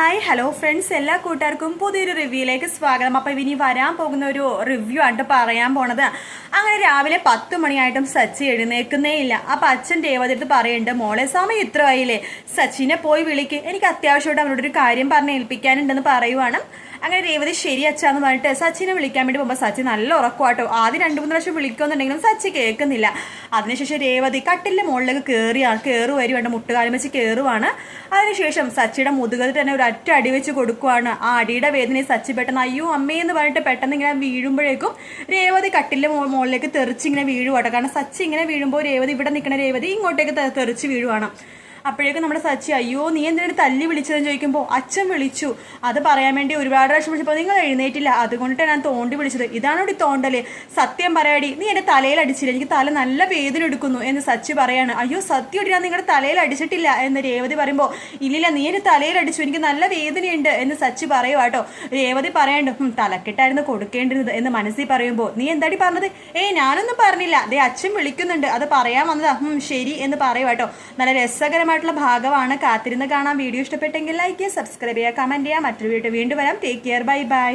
Hi hello friends എല്ലാ കൂട്ടുകാർക്കും പുതിയൊരു റിവ്യൂയിലേക്ക് സ്വാഗതം. അപ്പോൾ ഇനി വരാൻ പോകുന്ന ഒരു റിവ്യൂ ആണ് പറയാൻ പോണത്. അങ്ങനെ രാവിലെ പത്ത് മണിയായിട്ടും സച്ചി എഴുന്നേൽക്കുന്നേ ഇല്ല. അപ്പം അച്ഛൻ ദേവതയെടുത്ത് പറയുന്നുണ്ട് മോളെ സമയം ഇത്ര ആയില്ലേ? സച്ചിനെ പോയി വിളിക്ക്. എനിക്ക് അത്യാവശ്യമായിട്ട് അവരോടൊരു കാര്യം പറഞ്ഞ് ഏൽപ്പിക്കാനുണ്ടെന്ന് പറയുവാണ്. അങ്ങനെ രേവതി ശരി അച്ഛാന്ന് പറഞ്ഞിട്ട് സച്ചിനെ വിളിക്കാൻ വേണ്ടി പോകുമ്പോൾ സച്ചി നല്ല ഉറക്കുവാട്ടോ. ആദ്യം രണ്ടു മൂന്ന് പ്രാവശ്യം വിളിക്കുമെന്നുണ്ടെങ്കിലും സച്ചി കേൾക്കുന്നില്ല. അതിനുശേഷം രേവതി കട്ടിലെ മുകളിലേക്ക് കയറിയാണ് കയറി വേണ്ട മുട്ടുകാലം വെച്ച് കയറുവാണ് അതിനുശേഷം സച്ചിയുടെ മുതുകത്തിൽ തന്നെ ഒരു അറ്റ അടി വെച്ച് കൊടുക്കുവാണ്. ആ അടിയുടെ വേദനയെ സച്ചി പെട്ടെന്ന് അയ്യോ അമ്മയെന്ന് പറഞ്ഞിട്ട് പെട്ടെന്ന് ഇങ്ങനെ വീഴുമ്പോഴേക്കും രേവതി കട്ടിലെ മോ- മുകളിലേക്ക് തെറിച്ച് ഇങ്ങനെ വീഴുവാട്ടോ. കാരണം സച്ചി ഇങ്ങനെ വീഴുമ്പോൾ രേവതി ഇവിടെ നിൽക്കുന്ന രേവതി ഇങ്ങോട്ടേക്ക് തെറിച്ച് വീഴുവാണ്. അപ്പോഴേക്കും നമ്മുടെ സച്ചി അയ്യോ നീ എന്തിനൊരു തല്ലി വിളിച്ചതെന്ന് ചോദിക്കുമ്പോൾ അച്ഛൻ വിളിച്ചു. അത് പറയാൻ വേണ്ടി ഒരുപാട് പ്രാവശ്യം വിളിച്ചപ്പോൾ നിങ്ങൾ എഴുന്നേറ്റില്ല. അതുകൊണ്ട് ഞാൻ തോണ്ടി വിളിച്ചത്. ഇതാണ് ഇവിടെ തോണ്ടൽ. സത്യം പറയാടി നീ എന്റെ തലയിൽ അടിച്ചില്ല? എനിക്ക് തല നല്ല വേദന എടുക്കുന്നു എന്ന് സച്ചി പറയാണ്. അയ്യോ സത്യം ഞാൻ നിങ്ങളുടെ തലയിൽ അടിച്ചിട്ടില്ല എന്ന് രേവതി പറയുമ്പോൾ ഇല്ലില്ല നീ എന്റെ തലയിൽ അടിച്ചു. എനിക്ക് നല്ല വേദനയുണ്ട് എന്ന് സച്ചി പറയുവാട്ടോ രേവതി പറയാണ്ട് "ഹും, തലക്കെട്ടായിരുന്നു കൊടുക്കേണ്ടിരുന്നത് എന്ന് മനസ്സിൽ പറയുമ്പോൾ നീ എന്താടി പറഞ്ഞത്? ഏയ് ഞാനൊന്നും പറഞ്ഞില്ല. ദേ അച്ഛൻ വിളിക്കുന്നുണ്ട്. അത് പറയാൻ വന്നതാ. ശരി എന്ന് പറയുവാട്ടോ നല്ല രസകരമായിട്ടുള്ള ഭാഗമാണ് കാത്തിരുന്ന് കാണാം വീഡിയോ ഇഷ്ടപ്പെട്ടെങ്കിൽ ലൈക്ക് ചെയ്യുക സബ്സ്ക്രൈബ് ചെയ്യുക കമന്റ് ചെയ്യുക. മറ്റൊരു വീഡിയോ വീണ്ടും വരാം. Take care bye bye